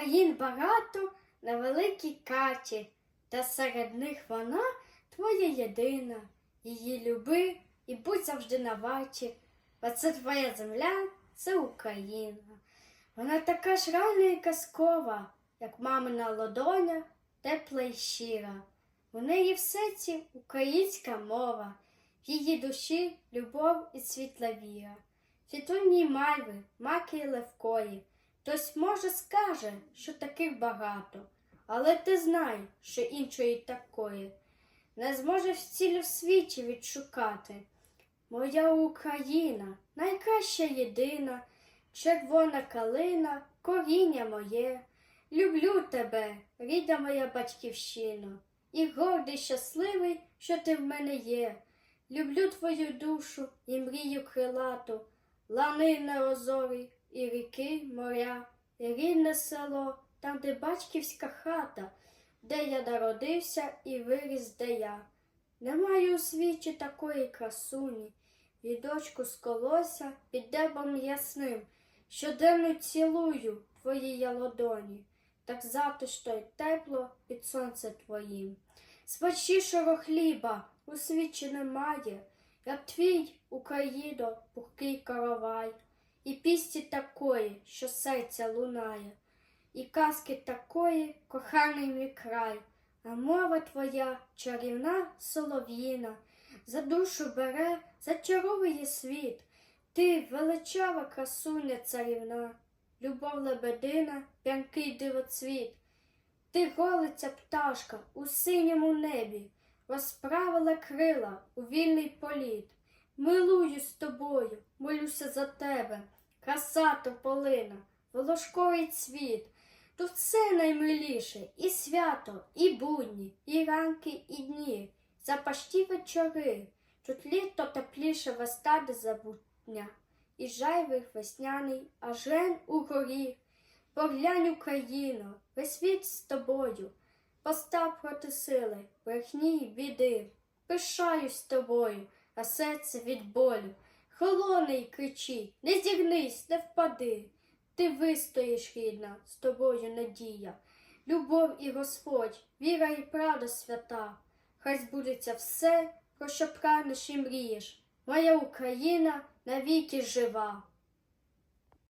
Країн багато на великій карті, та серед них вона твоя єдина. Її люби і будь завжди на варті, бо це твоя земля, це Україна. Вона така ж реальна і казкова, як мамина ладоня, тепла і щира. У неї в серці українська мова, в її душі любов і світла віра. Світлинні мальви, маки й левкої. Хтось може скаже, що таких багато, але ти знай, що іншої такої не зможеш цілю в світі відшукати. Моя Україна, найкраща єдина, червона калина, коріння моє. Люблю тебе, рідна моя батьківщина, і гордий, щасливий, що ти в мене є. Люблю твою душу і мрію крилату, лани неозорі, і ріки, моря, і рідне село, там, де батьківська хата, де я народився і виріс, де я. Немає у світі такої красуні, відочку з колося під небом ясним, щоденно цілую твої я ладоні, так затишно й тепло під сонце твоїм. Смачнішого хліба у світі немає, як твій, Україно, пухкий каравай, і пісті такої, що серця лунає, і казки такої, коханий мій край, а мова твоя чарівна солов'їна, за душу бере, зачаровує світ, ти величава красуня царівна, любов лебедина, п'янкий дивоцвіт. Ти голиця пташка у синьому небі, розправила крила у вільний політ. Милуюсь тобою, молюся за тебе, краса тополина, волошковий цвіт. Тут все наймиліше, і свято, і будні, і ранки, і дні, запашті вечори. Тут літо тепліше вестаде забутня, і жайвих весняний, а жен у горі. Поглянь, Україно, весь світ з тобою, постав проти сили, брехні біди. Пишаюсь тобою, а серце від болю. Холоне й кричи, не зігнись, не впади. Ти вистоїш, рідна, з тобою надія, любов і Господь, віра і правда свята. Хай збудеться все, про що прагнеш і мрієш. Моя Україна навіки жива.